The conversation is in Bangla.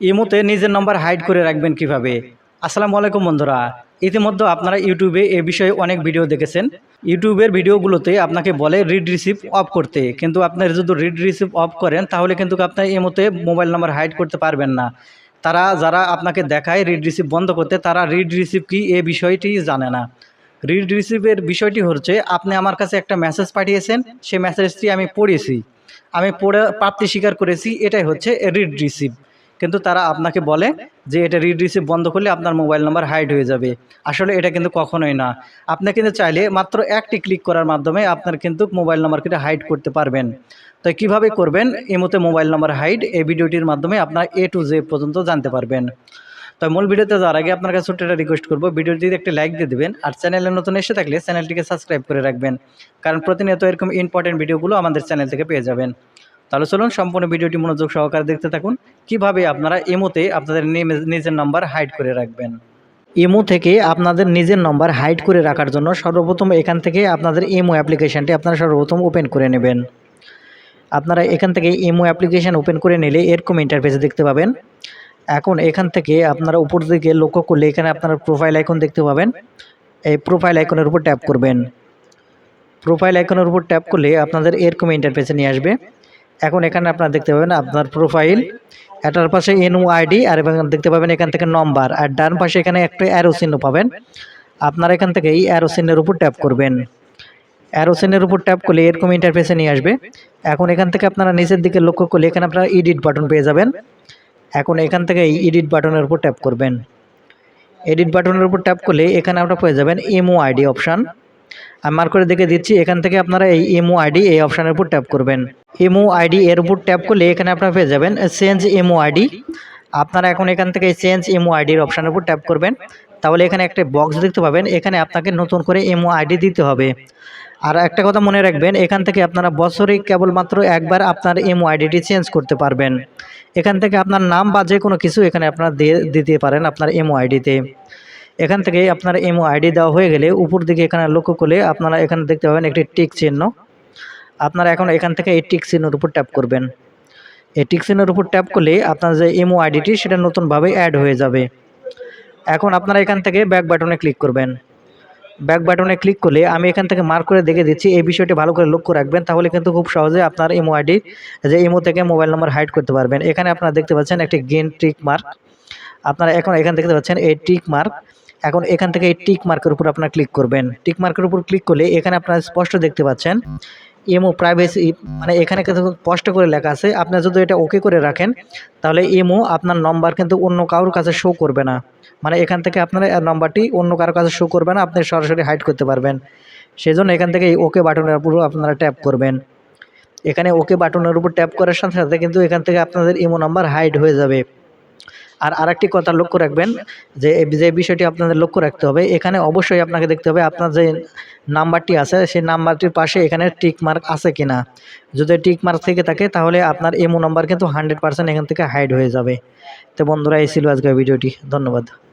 ইমোতে নিজের নম্বর হাইড করে রাখবেন কীভাবে? আসসালামু আলাইকুম বন্ধুরা, ইতিমধ্যে আপনারা ইউটিউবে এ বিষয়ে অনেক ভিডিও দেখেছেন। ইউটিউবের ভিডিওগুলোতে আপনাকে বলে রিড রিসিভ অফ করতে। কিন্তু আপনার যদি রিড রিসিভ অফ করেন, তাহলে কিন্তু আপনার ইমোতে মোবাইল নাম্বার হাইড করতে পারবেন না। তারা, যারা আপনাকে দেখায় রিড রিসিভ বন্ধ করতে, তারা রিড রিসিভ কি এ বিষয়টি জানে না। রিড রিসিভের বিষয়টি হচ্ছে, আপনি আমার কাছে একটা মেসেজ পাঠিয়েছেন, সেই মেসেজটি আমি পড়েছি। আমি পড়ে, প্রাপ্তি স্বীকার করেছি, এটাই হচ্ছে রিড রিসিভ কিন্তু তারা আপনাকে বলে যে এটা রিড রিসিভ বন্ধ করলে আপনার মোবাইল নাম্বার হাইড হয়ে যাবে। আসলে এটা কিন্তু কখনোই না। আপনি কিন্তু চাইলে মাত্র একটি ক্লিক করার মাধ্যমে আপনার কিন্তু মোবাইল নাম্বার কিন্তু হাইড করতে পারবেন। তো কীভাবে করবেন? এই মতে মোবাইল নাম্বার হাইড এই ভিডিওটির মাধ্যমে আপনার এ টু জে পর্যন্ত জানতে পারবেন। তো মূল ভিডিওতে যাওয়ার আগে আপনার কাছে ছোট্ট একটা রিকোয়েস্ট করব। ভিডিওটিতে একটি লাইক দিয়ে দেবেন আর চ্যানেলে নতুন এসে থাকলে চ্যানেলটিকে সাবস্ক্রাইব করে রাখবেন। কারণ প্রতিনিয়ত এরকম ইম্পর্টেন্ট ভিডিওগুলো আমাদের চ্যানেল থেকে পেয়ে যাবেন। তাহলে চলুন সম্পূর্ণ ভিডিওটি মনোযোগ সহকারে দেখতে থাকুন। কীভাবে আপনারা ইমোতে আপনাদের নিজের নাম্বার হাইড করে রাখবেন? ইমো থেকে আপনাদের নিজের নম্বর হাইড করে রাখার জন্য সর্বপ্রথম এখান থেকে আপনাদের ইমো অ্যাপ্লিকেশানটি আপনারা সর্বপ্রথম ওপেন করে নেবেন। আপনারা এখান থেকে ইমো অ্যাপ্লিকেশান ওপেন করে নিলে এরকম ইন্টারফেস দেখতে পাবেন। এখন এখান থেকে আপনারা উপর দিকে লক্ষ্য করলে এখানে আপনারা প্রোফাইল আইকন দেখতে পাবেন। এই প্রোফাইল আইকনের উপর ট্যাপ করবেন। প্রোফাইল আইকনের উপর ট্যাপ করলে আপনাদের এরকম ইন্টারফেসে নিয়ে আসবে। এখন এখানে আপনারা দেখতে পাবেন আপনার প্রোফাইল এটার পাশে এনও আইডি আর এবং দেখতে পাবেন এখান থেকে নম্বর আর ডান পাশে এখানে একটা অ্যারো চিহ্ন পাবেন। আপনারা এখান থেকে এই অ্যারো চিহ্নের উপর ট্যাপ করবেন। অ্যারো চিহ্নের উপর ট্যাপ করলে এরকম ইন্টারফেসে নিয়ে আসবে। এখন এখান থেকে আপনারা নিচের দিকে লক্ষ্য করলে এখানে আপনারা এডিট বাটন পেয়ে যাবেন। এখন এখান থেকে এই এডিট বাটনের উপর ট্যাপ করবেন। এডিট বাটনের উপর ট্যাপ করলে এখানে আপনারা পেয়ে যাবেন এমও আইডি অপশান আমি মার্ক করে দেখে দিচ্ছি, এখান থেকে আপনারা এই এমও আইডি এই অপশানের উপর ট্যাপ করবেন। এমও আইডি এর উপর ট্যাপ করলে এখানে আপনারা পেয়ে যাবেন চেঞ্জ এমও আইডি। আপনারা এখন এখান থেকে চেঞ্জ এমও আইডির অপশানের উপর ট্যাপ করবেন। তাহলে এখানে একটা বক্স দেখতে পাবেন, এখানে আপনাকে নতুন করে এমও আইডি দিতে হবে। আর একটা কথা মনে রাখবেন, এখান থেকে আপনারা বছরে কেবলমাত্র একবার আপনার এমও আইডিটি চেঞ্জ করতে পারবেন। এখান থেকে আপনার নাম বা যে কোনো কিছু এখানে আপনারা দিয়ে দিতে পারেন আপনার এমও আইডিতে। এখান থেকে আপনার এমও আইডি দেওয়া হয়ে গেলে উপর দিকে এখানে লক্ষ্য করলে আপনারা এখানে দেখতে পাবেন একটি টিক চিহ্ন। আপনারা এখন এখান থেকে এই টিক চিহ্নের উপর ট্যাপ করবেন। এই টিক চিহ্নের উপর ট্যাপ করলে আপনার যে এমও আইডিটি সেটা নতুনভাবে অ্যাড হয়ে যাবে। এখন আপনারা এখান থেকে ব্যাক বাটনে ক্লিক করবেন। ব্যাক বাটনে ক্লিক করলে আমি এখান থেকে মার্ক করে দেখে দিচ্ছি, এই বিষয়টি ভালো করে লক্ষ্য রাখবেন, তাহলে কিন্তু খুব সহজে আপনার ইমো আইডি যে ইমো থেকে মোবাইল নম্বর হাইড করতে পারবেন। এখানে আপনারা দেখতে পাচ্ছেন একটি গ্রিন টিক মার্ক আপনারা এখন এখান দেখতে পাচ্ছেন এই টিক মার্ক এখন এখান থেকে এই টিক মার্কের উপর আপনারা ক্লিক করবেন। টিক মার্কের উপর ক্লিক করলে এখানে আপনারা স্পষ্ট দেখতে পাচ্ছেন ইমো প্রাইভেসি মানে এখানে কিন্তু স্পষ্ট করে লেখা আছে, আপনি যদি এটা ওকে করে রাখেন, তাহলে ইমো আপনার নম্বর কিন্তু অন্য কারোর কাছে শো করবে না। মানে এখান থেকে আপনার নম্বরটি অন্য কারোর কাছে শো করবে না, আপনি সরাসরি হাইড করতে পারবেন। সেই জন্য এখান থেকে এই ওকে বাটনের উপর আপনারা ট্যাপ করবেন। এখানে ওকে বাটনের উপর ট্যাপ করার সাথে সাথে কিন্তু এখান থেকে আপনাদের ইমো নাম্বার হাইড হয়ে যাবে। আর আরেকটি কথা লক্ষ্য রাখবেন যে যে বিষয়টি আপনাদের লক্ষ্য রাখতে হবে, এখানে অবশ্যই আপনাকে দেখতে হবে আপনার যে নাম্বারটি আছে, সেই নাম্বারটির পাশে এখানে টিক মার্ক আছে কি না যদি টিক মার্ক থেকে থাকে, তাহলে আপনার এমও নাম্বার কিন্তু হান্ড্রেড পারসেন্ট এখান থেকে হাইড হয়ে যাবে। তো বন্ধুরা, এই ছিল আজকের ভিডিওটি। ধন্যবাদ।